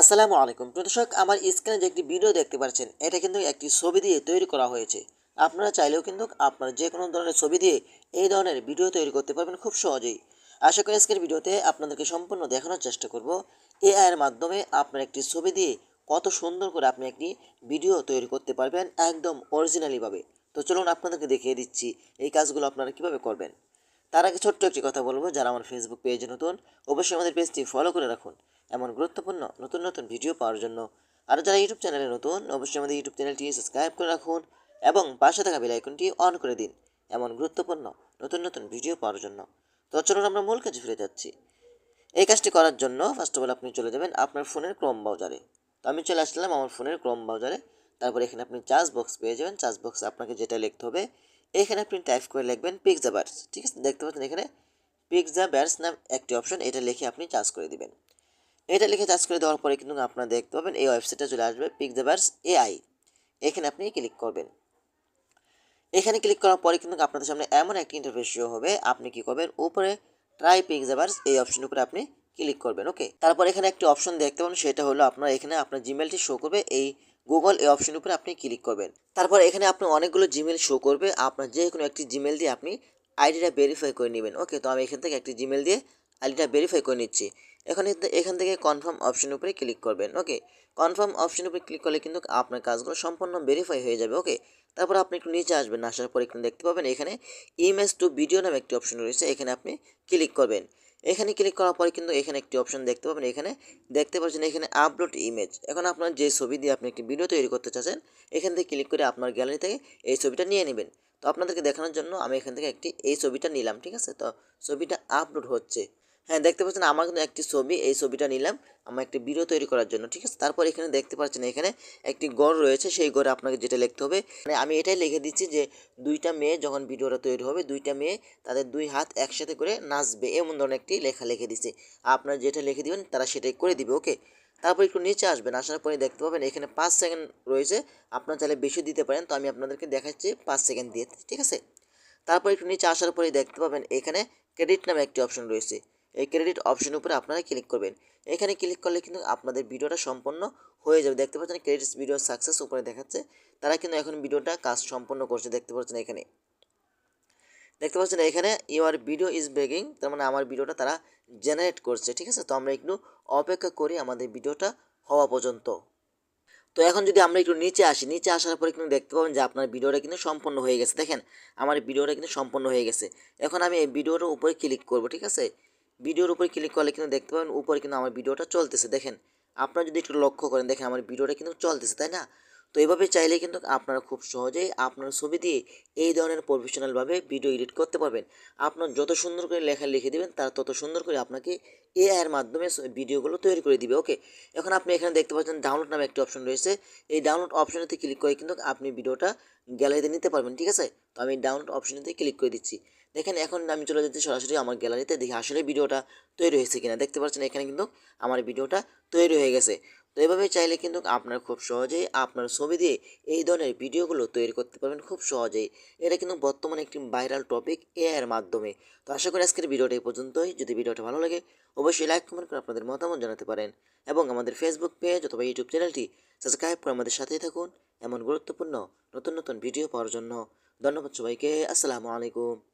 আসসালামু আলাইকুম। প্রদর্শক, আমার স্ক্রিনে যে একটি ভিডিও দেখতে পাচ্ছেন, এটা কিন্তু একটি ছবি দিয়ে তৈরি করা হয়েছে। আপনারা চাইলেও কিন্তু আপনার যে কোনো ধরনের ছবি দিয়ে এই ধরনের ভিডিও তৈরি করতে পারবেন খুব সহজেই। আশা করি আজকের ভিডিওতে আপনাদেরকে সম্পূর্ণ দেখানোর চেষ্টা করব। এআই এর মাধ্যমে আপনার একটি ছবি দিয়ে কত সুন্দর করে আপনি একটি ভিডিও তৈরি করতে পারবেন একদম অরিজিনালিভাবে তো চলুন আপনাদেরকে দেখিয়ে দিচ্ছি এই কাজগুলো আপনারা কীভাবে করবেন। তার আগে ছোট্ট একটি কথা বলব, যারা আমার ফেসবুক পেজে নতুন, অবশ্যই আমাদের পেজটি ফলো করে রাখুন। এমন গুরুত্বপূর্ণ নতুন নতুন ভিডিও পাওয়ার জন্য। আর যারা ইউটিউব চ্যানেলে নতুন, অবশ্যই আমাদের ইউটিউব চ্যানেলটি সাবস্ক্রাইব করে রাখুন এবং পাশে থাকা বেল আইকনটি অন করে দিন এমন গুরুত্বপূর্ণ নতুন নতুন ভিডিও পাওয়ার জন্য। তো চলুন আমরা মূল কাজে ফিরে যাচ্ছি। এই কাজটি করার জন্য ফার্স্ট অফ অল আপনি চলে যাবেন আপনার ফোনের ক্রোম ব্রাউজারে তো আমি চলে আসলাম আমার ফোনের ক্রোম ব্রাউজারে তারপর এখানে আপনি চার্জ বক্স পেয়ে যাবেন। চার্জ বক্সে আপনাকে যেটা লিখতে হবে, এখানে আপনি টাইপ করে লিখবেন পিকজা বার্স ঠিক আছে? দেখতে পাচ্ছেন এখানে পিকজা ব্যার্স নাম একটি অপশন এটা লিখে আপনি চার্জ করে দিবেন। এটা লিখে চার্জ করে দেওয়ার পরে কিন্তু আপনারা দেখতে পাবেন এই ওয়েবসাইটে চলে আসবে পিকজা বার্স এআই এখানে আপনি ক্লিক করবেন। এখানে ক্লিক করার পরে কিন্তু আপনাদের সামনে এমন একটি ইন্টারফেস শো হবে। আপনি কি করবেন? উপরে ট্রাই পিকজাবার্স এই অপশনের উপরে আপনি ক্লিক করবেন ওকে তারপর এখানে একটি অপশন দেখতে পাবেন, সেটা হলো আপনার এখানে আপনার জিমেলটি শো করবে। এই গুগল এই অপশনের উপরে আপনি ক্লিক করবেন। তারপর এখানে আপনি অনেকগুলো জিমেল শো করবে। আপনার যে কোনো একটি জিমেল দিয়ে আপনি আইডিটা ভেরিফাই করে নেবেন ওকে তো আমি এখান থেকে একটি জিমেল দিয়ে আইডিটা ভেরিফাই করে নিচ্ছি। এখন এখান থেকে কনফার্ম অপশনের উপরে ক্লিক করবেন ওকে কনফার্ম অপশনের উপরে ক্লিক করলে কিন্তু আপনার কাজগুলো সম্পূর্ণ ভেরিফাই হয়ে যাবে ওকে তারপর আপনি একটু নিচে আসবেন, আসার পরে এখানে দেখতে পাবেন এখানে ইমেজ টু ভিডিও নামে একটি অপশন রয়েছে, এখানে আপনি ক্লিক করবেন। এখানে ক্লিক করার পরে কিন্তু এখানে একটি অপশন দেখতে পাবেন, এখানে দেখতে পাচ্ছেন এখানে আপলোড ইমেজ এখন আপনার যে ছবি দিয়ে আপনি একটি ভিডিও তৈরি করতে চাচ্ছেন, এখান থেকে ক্লিক করে আপনার গ্যালারি থেকে এই ছবিটা নিয়ে নেবেন। তো আপনাদেরকে দেখানোর জন্য আমি এখান থেকে একটি এই ছবিটা নিলাম, ঠিক আছে? তো ছবিটা আপলোড হচ্ছে। হ্যাঁ দেখতে পাচ্ছেন আমার কিন্তু একটি ছবি, এই ছবিটা নিলাম আমার একটি ভিডিও তৈরি করার জন্য, ঠিক আছে? তারপর এখানে দেখতে পাচ্ছেন এখানে একটি গড় রয়েছে, সেই গড়ে আপনাকে যেটা লিখতে হবে মানে আমি এটাই লিখে দিচ্ছি যে দুইটা মেয়ে যখন ভিডিওটা তৈরি হবে, দুইটা মেয়ে তাদের দুই হাত একসাথে করে নাচবে, এমন ধরনের একটি লেখা লিখে দিচ্ছে। আপনারা যেটা লিখে দিবেন তারা সেটাই করে দিবে, ওকে? তারপর একটু নিচে আসবেন, আসার পরে দেখতে পাবেন এখানে পাঁচ সেকেন্ড রয়েছে, আপনারা চাইলে বেশি দিতে পারেন, তো আমি আপনাদেরকে দেখাচ্ছি পাঁচ সেকেন্ড দিয়ে, ঠিক আছে? তারপর একটু নিচে আসার পরে দেখতে পাবেন এখানে ক্রেডিট নামে একটি অপশন রয়েছে এই ক্রেডিট অপশনের উপরে আপনারা ক্লিক করবেন। এখানে ক্লিক করলে কিন্তু আপনাদের ভিডিওটা সম্পন্ন হয়ে যাবে। দেখতে পাচ্ছেন ক্রেডিট ভিডিও সাকসেস উপরে দেখাচ্ছে। তারা কিন্তু এখন ভিডিওটা কাজ সম্পন্ন করছে। দেখতে পাচ্ছেন এখানে। দেখতে পাচ্ছেন এখানে ইউর ভিডিও ইজ ব্রেকিং তার মানে আমার ভিডিওটা তারা জেনারেট করছে। ঠিক আছে? তো আমরা একটু অপেক্ষা করি আমাদের ভিডিওটা হওয়া পর্যন্ত। তো এখন যদি আমরা একটু নিচে আসি, নিচে আসার পরে কিন্তু দেখতে পাবেন যে আপনার ভিডিওটা কিন্তু সম্পন্ন হয়ে গেছে। দেখেন, আমার ভিডিওটা কিন্তু সম্পন্ন হয়ে গেছে। এখন আমি এই ভিডিওটার উপরে ক্লিক করব। ঠিক আছে? ভিডিওর উপরে ক্লিক করলে কিন্তু দেখতে পাবেন, উপরে কিন্তু আমার ভিডিওটা চলতেছে। দেখেন, আপনারা যদি একটু লক্ষ্য করেন, দেখেন আমার ভিডিওটা কিন্তু চলতেছে, তাই না? তো এইভাবে চাইলে কিন্তু আপনারা খুব সহজেই আপনার ছবি দিয়ে এই ধরনের প্রফেশনালভাবে ভিডিও এডিট করতে পারবেন। আপনার যত সুন্দর করে লেখা লিখে দিবেন, তার তত সুন্দর করে আপনাকে এআই এর মাধ্যমে ভিডিওগুলো তৈরি করে দিবে ওকে এখন আপনি এখানে দেখতে পাচ্ছেন ডাউনলোড নামে একটি অপশন রয়েছে। এই ডাউনলোড অপশনেতে ক্লিক করে কিন্তু আপনি ভিডিওটা গ্যালারিতে নিতে পারবেন, ঠিক আছে? তো আমি ডাউনলোড অপশনেতে ক্লিক করে দিচ্ছি। দেখেন এখন আমি চলে যাচ্ছি সরাসরি আমার গ্যালারিতে দেখি আসলে ভিডিওটা তৈরি হয়েছে কিনা। দেখতে পাচ্ছেন এখানে কিন্তু আমার ভিডিওটা তৈরি হয়ে গেছে। তো এভাবে চাইলে কিন্তু আপনার খুব সহজেই আপনার ছবি দিয়ে এই ধরনের ভিডিওগুলো তৈরি করতে পারবেন খুব সহজেই। এটা কিন্তু বর্তমানে একটি ভাইরাল টপিক এআই এর মাধ্যমে। তো আশা করি আজকের ভিডিওটা এই পর্যন্তই। যদি ভিডিওটা ভালো লাগে, অবশ্যই লাইক, কমেন্ট করে আপনাদের মতামত জানাতে পারেন এবং আমাদের ফেসবুক পেজ অথবা ইউটিউব চ্যানেলটি সাবস্ক্রাইব করে আমাদের সাথেই থাকুন এমন গুরুত্বপূর্ণ নতুন নতুন ভিডিও পাওয়ার জন্য। ধন্যবাদ সবাইকে। আসসালামু আলাইকুম।